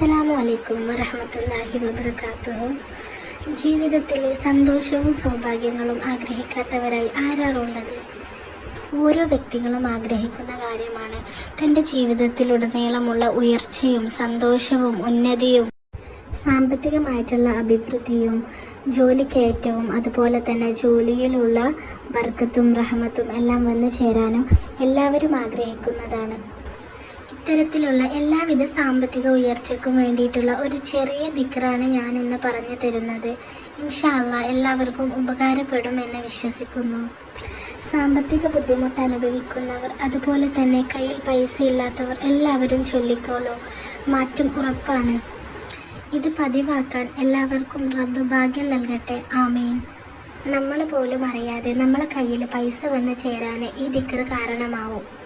അസ്സലാമു അലൈക്കും വറഹമത്തല്ലാഹി വബർക്കാത്തുഹു ജീവിതത്തിലെ സന്തോഷവും സൗഭാഗ്യങ്ങളും ആഗ്രഹിക്കാത്തവരായി ആരാണുള്ളത്? ഓരോ വ്യക്തികളും ആഗ്രഹിക്കുന്ന കാര്യമാണ്. തന്റെ ജീവിതത്തിലുടനീളമുള്ള ഉയർച്ചയും സന്തോഷവും ഉന്നതിയും സാമ്പത്തികമായിട്ടുള്ള അഭിവൃദ്ധിയും ജോലിക്കയറ്റവും അതുപോലെ തന്നെ ജോലിയിലുള്ള ബർക്കത്തും റഹമത്തും എല്ലാം വന്നു ചേരാനും എല്ലാവരും ആഗ്രഹിക്കുന്നതാണ്. ഇത്തരത്തിലുള്ള എല്ലാവിധ സാമ്പത്തിക ഉയർച്ചയ്ക്കും വേണ്ടിയിട്ടുള്ള ഒരു ചെറിയ ദിക്റാണ് ഞാൻ ഇന്ന് പറഞ്ഞു തരുന്നത്. ഇൻഷാല്ല എല്ലാവർക്കും ഉപകാരപ്പെടുമെന്ന് വിശ്വസിക്കുന്നു. സാമ്പത്തിക ബുദ്ധിമുട്ട് അനുഭവിക്കുന്നവർ അതുപോലെ തന്നെ കയ്യിൽ പൈസ ഇല്ലാത്തവർ എല്ലാവരും ചൊല്ലിക്കോളൂ. മാറ്റം ഉറപ്പാണ്. ഇത് പതിവാക്കാൻ എല്ലാവർക്കും റബ്ബ് ഭാഗ്യം നൽകട്ടെ. ആമീൻ. നമ്മൾ പോലും അറിയാതെ നമ്മളെ കയ്യിൽ പൈസ വന്ന് ചേരാൻ ഈ ദിക്ർ കാരണമാവും.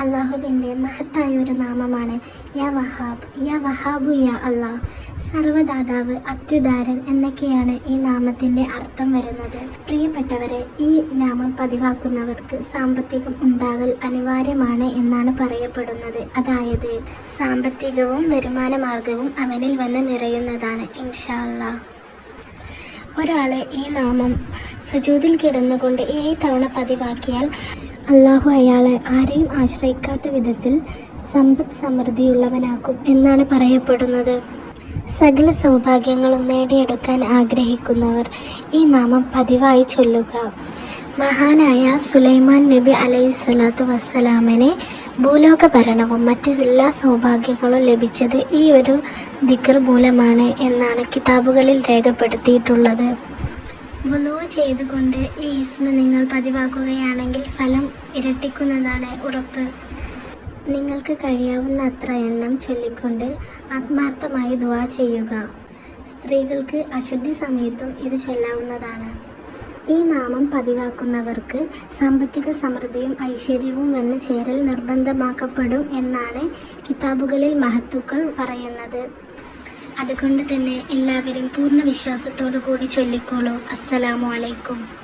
അള്ളാഹുവിന്റെ മഹത്തായ ഒരു നാമമാണ് യാ വഹാബ്. യാ വഹാബു യാ അള്ളാഹ്. സർവദാതാവ് അത്യുദാരൻ എന്നൊക്കെയാണ് ഈ നാമത്തിന്റെ അർത്ഥം വരുന്നത്. പ്രിയപ്പെട്ടവരെ ഈ നാമം പതിവാക്കുന്നവർക്ക് സാമ്പത്തികം ഉണ്ടാകൽ അനിവാര്യമാണ് എന്നാണ് പറയപ്പെടുന്നത്. അതായത് സാമ്പത്തികവും വരുമാന മാർഗവും അവനിൽ വന്ന് നിറയുന്നതാണ്. ഇൻഷാല്ല ഒരാളെ ഈ നാമം സുജൂതിൽ കിടന്നുകൊണ്ട് ഏഴ് തവണ പതിവാക്കിയാൽ അള്ളാഹു അയാളെ ആരെയും ആശ്രയിക്കാത്ത വിധത്തിൽ സമ്പദ് സമൃദ്ധിയുള്ളവനാക്കും എന്നാണ് പറയപ്പെടുന്നത്. സകല സൗഭാഗ്യങ്ങളും നേടിയെടുക്കാൻ ആഗ്രഹിക്കുന്നവർ ഈ നാമം പതിവായി ചൊല്ലുക. മഹാനായ സുലൈമാൻ നബി അലൈഹി സ്വലാത്തു വസ്സലാമിനെ ഭൂലോക ഭരണവും മറ്റ് എല്ലാ സൗഭാഗ്യങ്ങളും ലഭിച്ചത് ഈ ഒരു ദിക്കർ മൂലമാണ് എന്നാണ് കിതാബുകളിൽ രേഖപ്പെടുത്തിയിട്ടുള്ളത്. വുളു ചെയ്തുകൊണ്ട് ഈ ഇസ്മ നിങ്ങൾ പതിവാക്കുകയാണെങ്കിൽ ഫലം ഇരട്ടിക്കുന്നതാണ് ഉറപ്പ്. നിങ്ങൾക്ക് കഴിയാവുന്ന അത്ര എണ്ണം ചൊല്ലിക്കൊണ്ട് ആത്മാർത്ഥമായി ദുവാ ചെയ്യുക. സ്ത്രീകൾക്ക് അശുദ്ധി സമയത്തും ഇത് ചൊല്ലാവുന്നതാണ്. ഈ നാമം പതിവാക്കുന്നവർക്ക് സാമ്പത്തിക സമൃദ്ധിയും ഐശ്വര്യവും വന്ന് ചേരൽ നിർബന്ധമാക്കപ്പെടും എന്നാണ് കിതാബുകളിൽ മഹത്തുക്കൾ പറയുന്നത്. അതുകൊണ്ട് തന്നെ എല്ലാവരും പൂർണ വിശ്വാസത്തോടു കൂടി ചൊല്ലിക്കോളൂ. അസ്സലാമു അലൈക്കും.